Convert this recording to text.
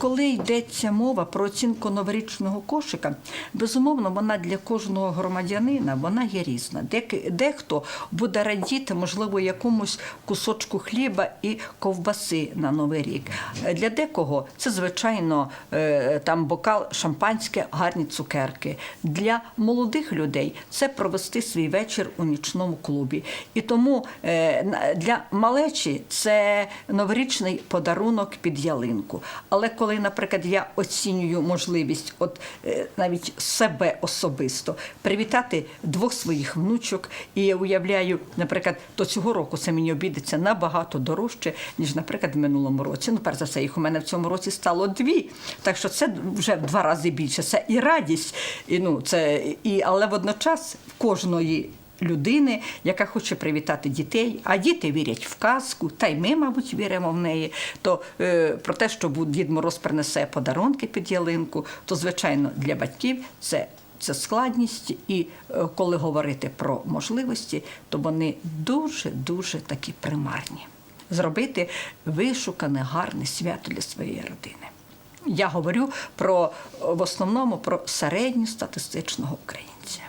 коли йдеться мова про оцінку новорічного кошика, безумовно, вона для кожного громадянина вона є різна. Дехто буде радіти, можливо, якомусь кусочку хліба і ковбаси на новий рік. Для декого це звичайно е, там бокал шампанське, гарні цукерки. Для молодих людей це провести свій вечір у нічному клубі. І тому е, для малечі це новорічний подарунок під ялинку. Але коли, наприклад, я оцінюю можливість, от е, навіть себе особисто привітати двох своїх внучок, і я уявляю, наприклад, то цього року це мені обійдеться набагато дорожче, ніж, наприклад, в минулому році. Ну, перш за все, їх у мене в цьому році стало дві. Так що це вже в два рази більше. Це і радість, і ну це і але водночас в кожної. Людини, яка хоче привітати дітей, а діти вірять в казку, та й ми, мабуть, віримо в неї. То е, про те, що Дід Мороз принесе подарунки під ялинку, то звичайно для батьків це. Це складність, і е, коли говорити про можливості, то вони дуже дуже такі примарні. Зробити вишукане, гарне свято для своєї родини. Я говорю про в основному про середньостатистичного українця.